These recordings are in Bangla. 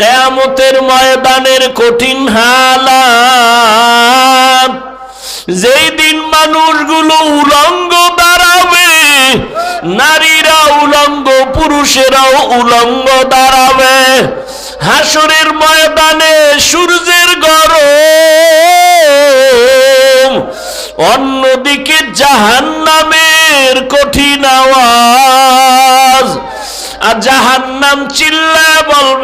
কেয়ামতের ময়দানের কঠিন হালাত। যেই দিন মানুষগুলো উলঙ্গ দাঁড়াবে, নারীরা উলঙ্গ, পুরুষেরাও উলঙ্গ দাঁড়াবে। হাসরের ময়দানে সূর্যের গরম, অন্যদিকে জাহান্নামের কঠিন আওয়াজ। আর জাহান্নাম চিল্লা বলবে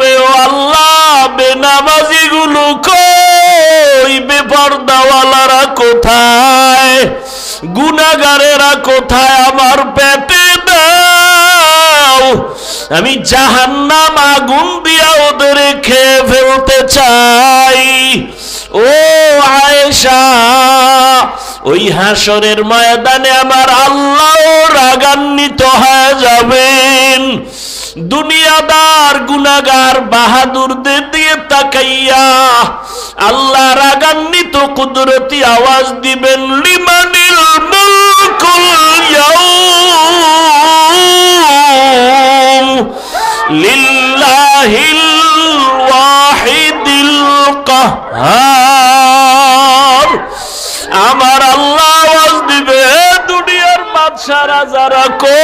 গুনাগারেরা কোথায় আমার পেটে দাও? আমি জাহান্নাম আগুন দিয়া ওদের খেয়ে ফেলতে চাই। ও আয়েশা, ওই হাসরের ময়দানে আমার আল্লাহ রাগান্বিত হয়ে যাবেন। দুনিয়াদার গুনাগার বাহাদুরদের দিয়ে তাকাইয়া আল্লাহ রাগান্বিত কুদরতি আওয়াজ দিবেন লিমানিল লিল্লাহিল ওয়াহিদিল কাহ্হার আমার আল্লাহ আওয়াজ দিবে "হে দুনিয়ার বাদশারা যারা কই?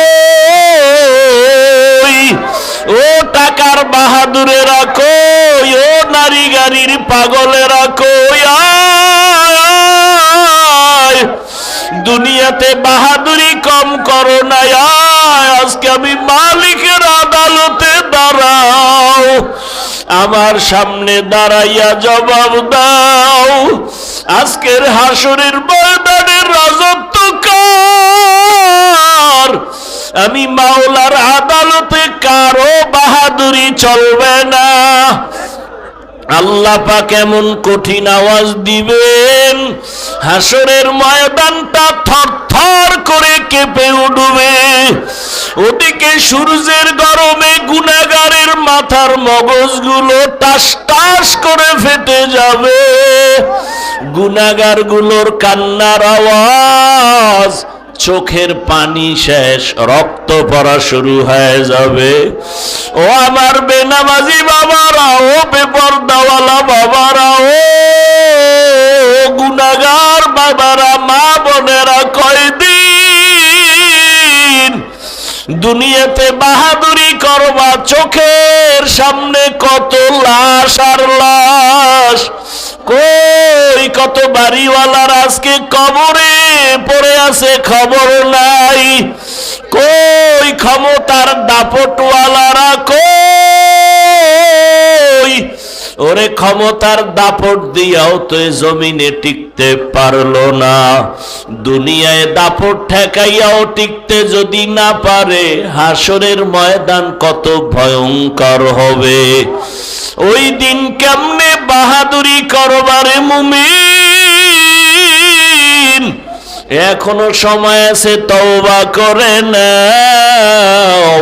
ও টাকার বাহাদুরেরা কই? ও নারী গাড়ির পাগলেরা কই? আয়, দুনিয়াতে বাহাদুরি কম করো না আজকে আমি মালিকের দাঁড়াও আমার সামনে দাঁড়াইয়া জবাব দাও। আজকের হাসুরের ময়দানের রাজত্ব কার? আমি মাওলার আদালতে কারও বাহাদুরি চলবে না। আল্লাহ পাক এমন কঠিন আওয়াজ দিবেন, হাসরের ময়দানটা থর থর করে কেঁপে উঠবে। ওদিকে সূর্যের গরমে গুনাগারের মাথার মগজগুলো টাস টাস করে ফেটে যাবে। গুনাগারগুলোর কান্নার আওয়াজ চোখের পানি শেষ, রক্ত পড়া শুরু হয়ে যাবে। ও আমার বেনামাজি বাবারা, ও বেপরদাওয়ালা বাবারা, ও গুনাগার বাবারা, মা বোনেরা কয়দিন দুনিয়াতে বাহাদুরি করবা, চোখের সামনে কত লাশ আর লাশ। কই, কত বাড়িওয়ালার আজকে কবরে পড়ে আছে খবর নাই। কই, ক্ষমতার দাপটওয়ালারা কই? ওরে ক্ষমতার দাপট দিয়াও তো জমিনে টিকতে পারল না। দুনিয়ায় দাপট ঠেকাইয়াও টিকতে যদি না পারে, হাসরের ময়দান কত ভয়ঙ্কর হবে। ওই দিন কেমনে বাহাদুরি করবারে মুমিন। এখনও সময় আছে, তওবা করে নাও।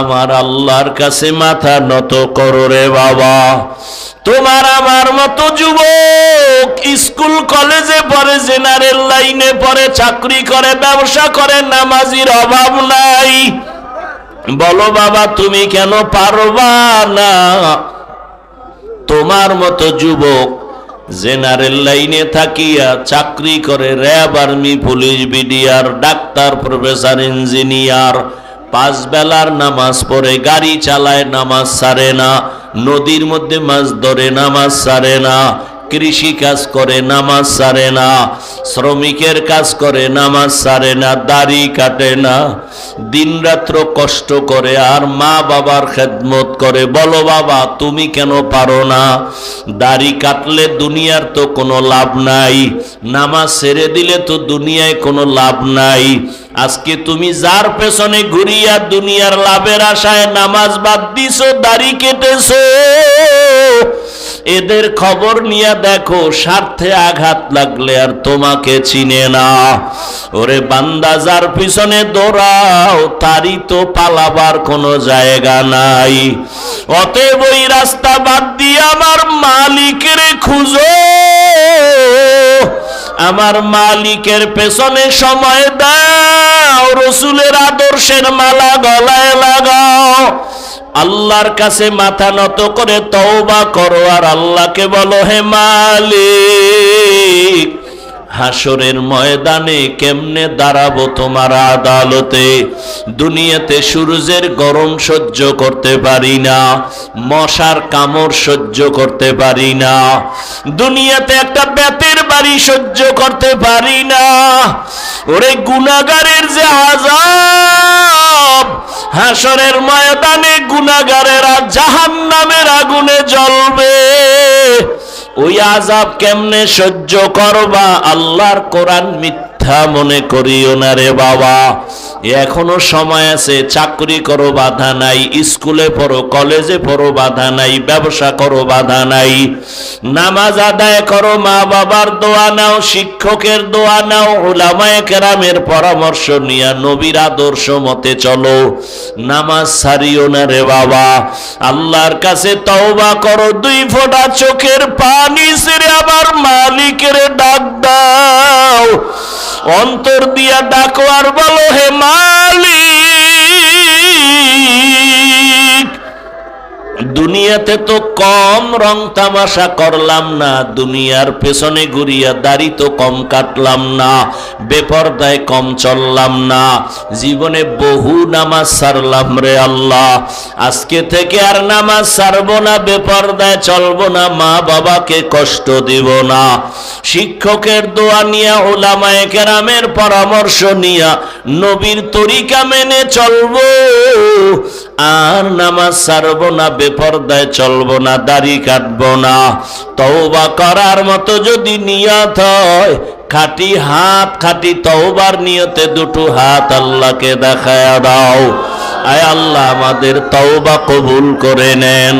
আমার আল্লাহর কাছে মাথা নত করো রে বাবা। তোমার আমার মতো যুবক স্কুল, কলেজে পড়ে, জেনারেল লাইনে পড়ে, চাকরি করে, ব্যবসা করে, নামাজির অভাব নাই। বলো বাবা, তুমি কেন পারবা না? তোমার মতো যুবক, জেনারেল লাইনে থাকিয়া চাকরি করে RAB army, police, BDR, doctor, professor, engineer, পাঁচ বেলার নামাজ পড়ে, গাড়ি চালায়, নামাজ সারে না, নদীর মধ্যে মাছ ধরে, নামাজ সারে না কৃষি কাজ করে, নামাজ সারে না শ্রমিকের কাজ করে নামাজ সারে না, দাড়ি কাটে না দিনরাত্র কষ্ট করে আর মা বাবার খেদমত করে। বলো বাবা, তুমি কেন পারো না? দাড়ি কাটলে দুনিয়ার তো কোনো লাভ নাই, নামাজ ছেড়ে দিলে তো দুনিয়ায় কোনো লাভ নাই। আজকে তুমি যার পেছনে ঘুরিয়া দুনিয়ার লাভের আশায় নামাজ বাদ দিছো, দাড়ি কেটেছো। এদের খবর নিয়ে দেখো, স্বার্থে আঘাত লাগলে আর তোমাকে চিনে না। ওরে বান্দা, যার পিছনে দৌড়াও, তারই তো পালাবার কোনো জায়গা নাই। অতএব ওই রাস্তা বাদ দিয়ে আমার মালিকের খুঁজো। আমার মালিকের পেছনে সময় দাও, রসুলের আদর্শের মালা গলায় লাগাও। আল্লাহর কাছে মাথা নত করে তওবা করো আর আল্লাহকে বলো হে মালিক হাসরের ময়দানে কেমনে দাঁড়াবো তোমার আদালতে? দুনিয়াতে সূর্যের গরম সহ্য করতে পারি না, মশার কামড় সহ্য করতে পারি না, দুনিয়াতে একটা বেতের বাড়ি সহ্য করতে পারি না। ওরে গুনাগারের যে আজাব হাসরের ময়দানে গুনাগারেরা জাহান নামের আগুনে জ্বলবে। ওই আজাব কেমনে সহ্য করবা? আল্লাহর কোরআন মিথ্যা। মনে করিও না রে বাবা। এখনও সময় আছে, চাকরি করো, বাধা নাই। স্কুলে পড়ো, কলেজে পড়ো, বাধা নাই। ব্যবসা করো, বাধা নাই। নামাজ আদায় করো মা বাবার দোয়া নাও, শিক্ষকের দোয়া নাও ওলামায়ে কেরামের পরামর্শ নিয়া নবীর আদর্শ মতে চলো। নামাজ সারিও না রে বাবা। আল্লাহর কাছে তওবা করো, দুই ফোঁটা চোখের পানি সেরে আবার মালিকের ডাক দাও। অন্তর দিয়া ডাকো আর বলো, হে মালিক, দুনিয়াতে তো কম রং তামাশা করলাম না, দুনিয়ার পেছনে ঘুরিয়া দাড়ি তো কম কাটলাম না বেপরদায় কম চললাম না। জীবনে বহু নামাজ সারলাম রে আল্লাহ। আজকে থেকে আর নামাজ সারবো না, বেপরদায় চলবো না, মা বাবাকে কষ্ট দিব না। শিক্ষকের দোয়া নিয়া, ওলামায়ে কেরামের পরামর্শ নিয়া, নবীর তরিকা মেনে চলবো। আর নামাজ সারবো না, বেপরদায় চলবো না, দাড়ি কাটবো না। তওবা করার মতো যদি নিয়ত হয় খাটি হাত খাটি তওবার নিয়তে দুটো হাত আল্লাহকে দেখায় দাও আয় আল্লাহ আমাদের তওবা কবুল করে নেন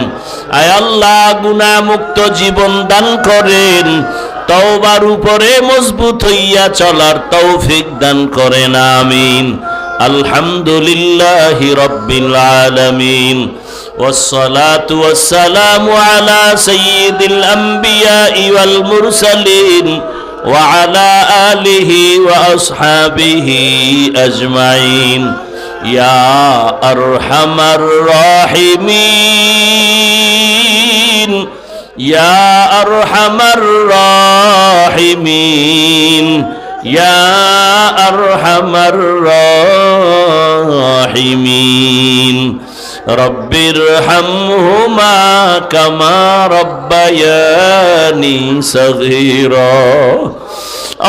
আয় আল্লাহ গুনাহমুক্ত জীবন দান করেন তওবার উপরে মজবুত হইয়া চলার তৌফিক দান করেন আমিন আলহামদুলিল্লাহি রব্বিল আলামিন والصلاة والسلام على سيد الأنبياء والمرسلين وعلى آله وأصحابه أجمعين. يا أرحم الراحمين. يا أرحم الراحمين. يا أرحم الراحمين. رب ارحمهما كما ربياني صغيرا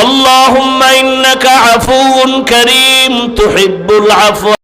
اللهم إنك عفو كريم تحب العفو